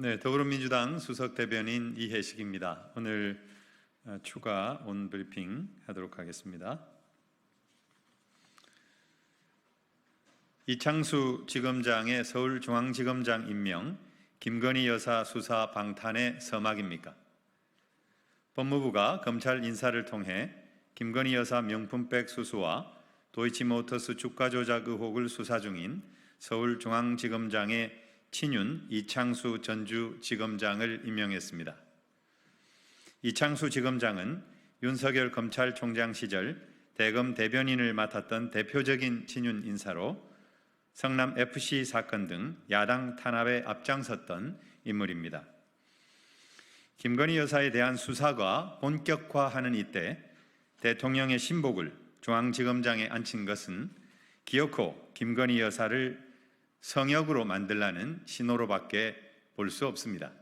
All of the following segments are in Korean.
네, 더불어민주당 수석 대변인 이혜식입니다. 오늘 어, 추가 온 브리핑 하도록 하겠습니다. 이창수 지검장의 서울중앙지검장 임명, 김건희 여사 수사 방탄의 서막입니까? 법무부가 검찰 인사를 통해 김건희 여사 명품백 수수와 도이치모터스 주가 조작 의혹을 수사 중인 서울중앙지검장의 친윤 이창수 전주지검장을 임명했습니다. 이창수 지검장은 윤석열 검찰총장 시절 대검 대변인을 맡았던 대표적인 친윤 인사로 성남 FC 사건 등 야당 탄압에 앞장섰던 인물입니다. 김건희 여사에 대한 수사가 본격화하는 이때 대통령의 신복을 중앙지검장에 앉힌 것은 기어코 김건희 여사를 성역으로 만들라는 신호로밖에 볼 수 없습니다.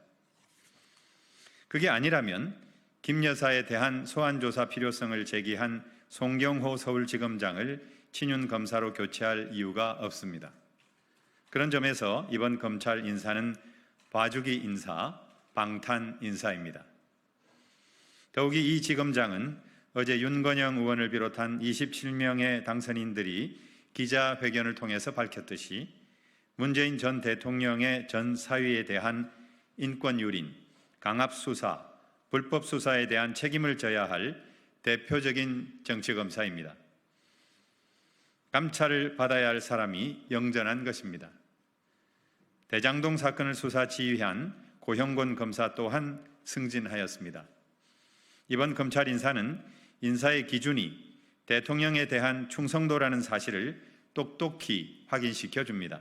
그게 아니라면 김 여사에 대한 소환 조사 필요성을 제기한 송경호 서울지검장을 친윤 검사로 교체할 이유가 없습니다. 그런 점에서 이번 검찰 인사는 봐주기 인사, 방탄 인사입니다. 더욱이 이 지검장은 어제 윤건영 의원을 비롯한 27명의 당선인들이 기자회견을 통해서 밝혔듯이 문재인 전 대통령의 전 사위에 대한 인권 유린, 강압 수사, 불법 수사에 대한 책임을 져야 할 대표적인 정치 검사입니다. 감찰을 받아야 할 사람이 영전한 것입니다. 대장동 사건을 수사 지휘한 고형곤 검사 또한 승진하였습니다. 이번 검찰 인사는 인사의 기준이 대통령에 대한 충성도라는 사실을 똑똑히 확인시켜 줍니다.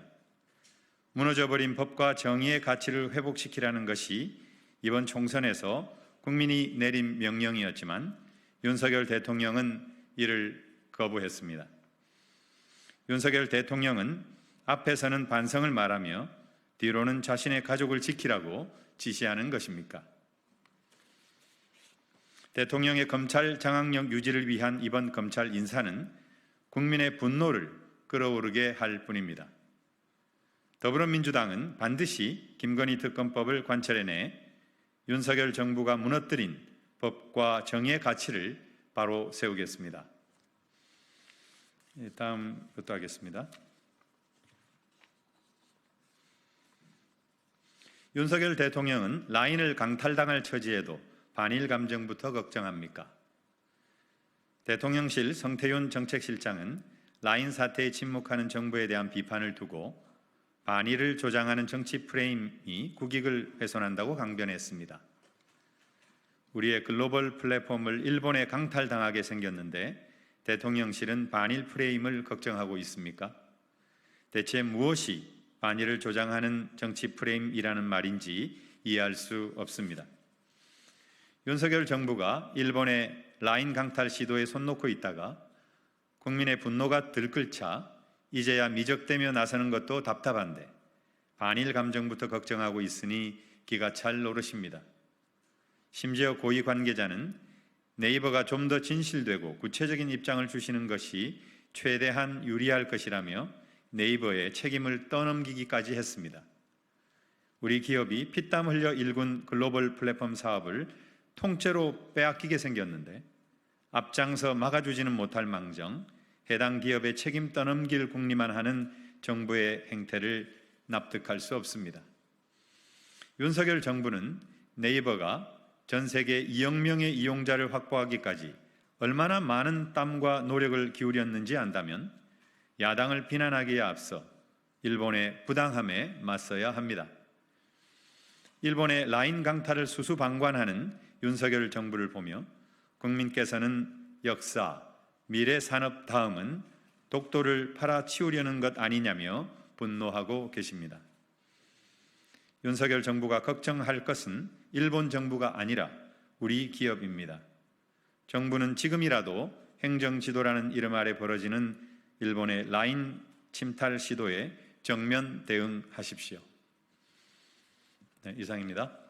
무너져버린 법과 정의의 가치를 회복시키라는 것이 이번 총선에서 국민이 내린 명령이었지만 윤석열 대통령은 이를 거부했습니다. 윤석열 대통령은 앞에서는 반성을 말하며 뒤로는 자신의 가족을 지키라고 지시하는 것입니까? 대통령의 검찰 장악력 유지를 위한 이번 검찰 인사는 국민의 분노를 끌어오르게 할 뿐입니다. 더불어민주당은 반드시 김건희 특검법을 관철해내 윤석열 정부가 무너뜨린 법과 정의의 가치를 바로 세우겠습니다. 예, 다음 것도 하겠습니다. 윤석열 대통령은 라인을 강탈당할 처지에도 반일 감정부터 걱정합니까? 대통령실 성태윤 정책실장은 라인 사태에 침묵하는 정부에 대한 비판을 두고 반일을 조장하는 정치 프레임이 국익을 훼손한다고 강변했습니다. 우리의 글로벌 플랫폼을 일본에 강탈당하게 생겼는데 대통령실은 반일 프레임을 걱정하고 있습니까? 대체 무엇이 반일을 조장하는 정치 프레임이라는 말인지 이해할 수 없습니다. 윤석열 정부가 일본의 라인 강탈 시도에 손 놓고 있다가 국민의 분노가 들끓자 이제야 미적대며 나서는 것도 답답한데 반일 감정부터 걱정하고 있으니 기가 찰 노릇입니다. 심지어 고위 관계자는 네이버가 좀 더 진실되고 구체적인 입장을 주시는 것이 최대한 유리할 것이라며 네이버에 책임을 떠넘기기까지 했습니다. 우리 기업이 피땀 흘려 일군 글로벌 플랫폼 사업을 통째로 빼앗기게 생겼는데 앞장서 막아주지는 못할 망정 해당 기업의 책임 떠넘길 궁리만 하는 정부의 행태를 납득할 수 없습니다. 윤석열 정부는 네이버가 전 세계 2억 명의 이용자를 확보하기까지 얼마나 많은 땀과 노력을 기울였는지 안다면 야당을 비난하기에 앞서 일본의 부당함에 맞서야 합니다. 일본의 라인 강탈을 수수방관하는 윤석열 정부를 보며 국민께서는 역사, 미래 산업 다음은 독도를 팔아치우려는 것 아니냐며 분노하고 계십니다. 윤석열 정부가 걱정할 것은 일본 정부가 아니라 우리 기업입니다. 정부는 지금이라도 행정 지도라는 이름 아래 벌어지는 일본의 라인 침탈 시도에 정면 대응하십시오. 네, 이상입니다.